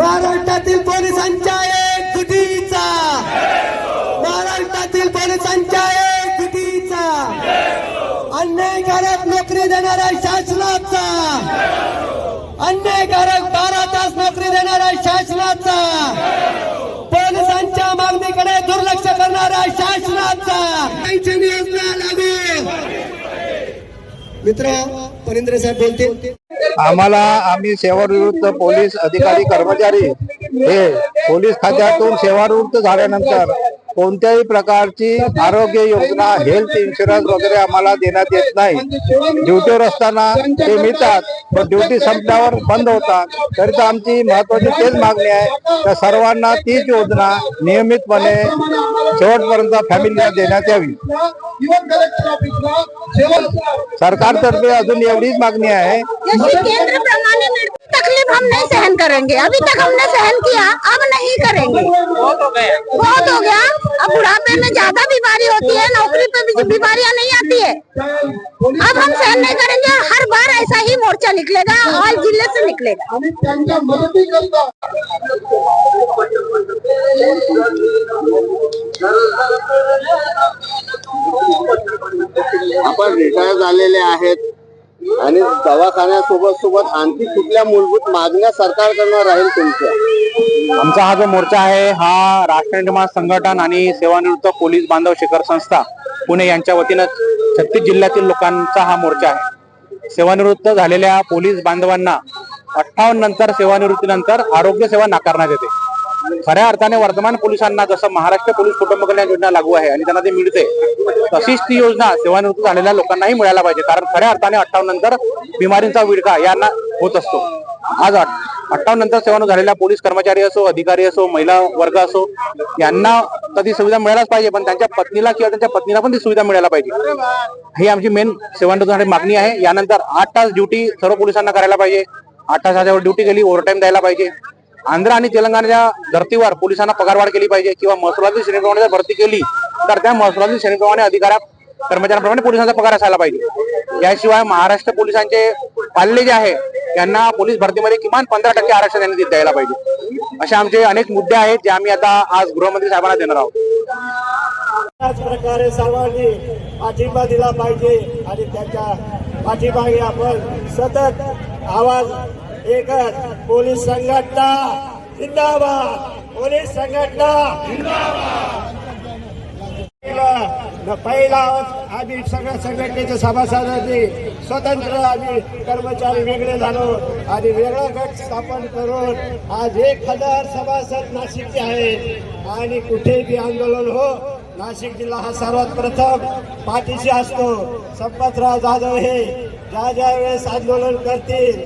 महाराष्ट्रातील पोलिसांच्या एकजुटीचा महाराष्ट्रातील पोलिसांच्या एकजुटीचा अन्यायकारक नोकरी देणाऱ्या शासनाचा. अन्यायकारक बारा तास नोकरी देणाऱ्या शासनाचा. पोलिसांच्या मागणीकडे दुर्लक्ष करणाऱ्या शासनाचा. पेन्शन योजना लागू. मित्र परेंद्र साहेब बोलते आम्हाला आम्ही सेवानिवृत्त पोलीस अधिकारी कर्मचारी हे पोलीस खात्यातून सेवानिवृत्त झाल्यानंतर कोणत्याही प्रकारची आरोग्य योजना हेल्थ इन्शुरन्स वगैरे आम्हाला देण्यात येत नाही. ड्युटीवर असताना ते मिळतात पण ड्युटी संपल्यावर बंद होतात. तरी तर आमची महत्वाची तेच मागणी आहे तर सर्वांना तीच योजना नियमितपणे शेवटपर्यंत फॅमिलीला देण्यात यावी. सरकारतर्फे अजून एवढीच मागणी आहे. हम नहीं सहन करेंगे। अभी तक हमने सहन किया अब नहीं करेंगे। बहुत हो गया। हो अब बुढ़ापे में ज़्यादा बीमारी होती है नौकरी पे भी बीमारियाँ नहीं आती है। अब हम सहन नहीं करेंगे हर बार ऐसा ही मोर्चा निकलेगा और ज़िले से निकलेगा। आपण रिटायर झालेले आहेत. आणि दवाखान्यासोबत सोबत आणखी कुठल्या मूलभूत मागण्या सरकारकडनं राहील तुमच्या? आमचा हा जो मोर्चा आहे हा राष्ट्रीय निर्माण संघटन आणि सेवानिवृत्त पोलीस बांधव शिखर संस्था पुणे यांच्या वतीनं छत्तीस जिल्ह्यातील लोकांचा हा मोर्चा आहे. सेवानिवृत्त झालेल्या पोलीस बांधवांना अठ्ठावन्न नंतर सेवानिवृत्तीनंतर आरोग्य सेवा नाकारण्यात येते. खऱ्या अर्थाने वर्तमान पोलिसांना जसं महाराष्ट्र पोलीस कुटुंब कल्याण योजना लागू आहे आणि त्यांना ते मिळते तशीच ती योजना सेवानिवृत्त झालेल्या लोकांनाही मिळायला पाहिजे. कारण खऱ्या अर्थाने अठ्ठावन्न नंतर बिमारींचा विडका यांना होत असतो. आज अठ्ठावन्न नंतर सेवानिवृत्त झालेल्या पोलीस कर्मचारी असो अधिकारी असो महिला वर्ग असो यांना कधी सुविधा मिळायलाच पाहिजे पण त्यांच्या पत्नीला किंवा त्यांच्या पत्नीला पण ती सुविधा मिळायला पाहिजे. ही आमची मेन सेवानिवृत्त मागणी आहे. यानंतर आठ तास ड्युटी सर्व पोलिसांना करायला पाहिजे. आठ तासाच्या ड्युटी केली ओव्हरटाईम द्यायला पाहिजे. आंध्र आणि तेलंगणाच्या धर्तीवर पोलिसांना पगारवाढ केली पाहिजे किंवा महसुलातील श्रेणीप्रमाणे जर भरती केली तर त्या महसुलातील श्रेणीप्रमाणे अधिकाऱ्या कर्मचाऱ्यांप्रमाणे पोलिसांचा पगार असायला पाहिजे. याशिवाय महाराष्ट्र पोलिसांचे पाल्ले जे आहे त्यांना पोलीस भरतीमध्ये किमान पंधरा टक्के आरक्षण त्यांनी द्यायला पाहिजे. असे आमचे अनेक मुद्दे आहेत जे आम्ही आता आज गृहमंत्री साहेबांना देणार आहोत. त्याच प्रकारे सर्वांनी पाठिंबा दिला पाहिजे आणि त्याच्या पाठीमागे आपण सतत आवाज एकच पोलीस संघटना जिंदाबाद. पोलीस संघटना पहिला पहिला आम्ही सगळ्या संघटनेच्या सभासदांनी स्वतंत्र आम्ही कर्मचारी वेगळे झालो. आणि वेगळा गट स्थापन करून आज एक हजार सभासद नाशिकचे आहेत. आणि कुठेही आंदोलन हो नाशिक जिल्हा हा सर्वात प्रथम पाठीशी असतो. संपतराव जाधव हे ज्या ज्या वेळेस आंदोलन करतील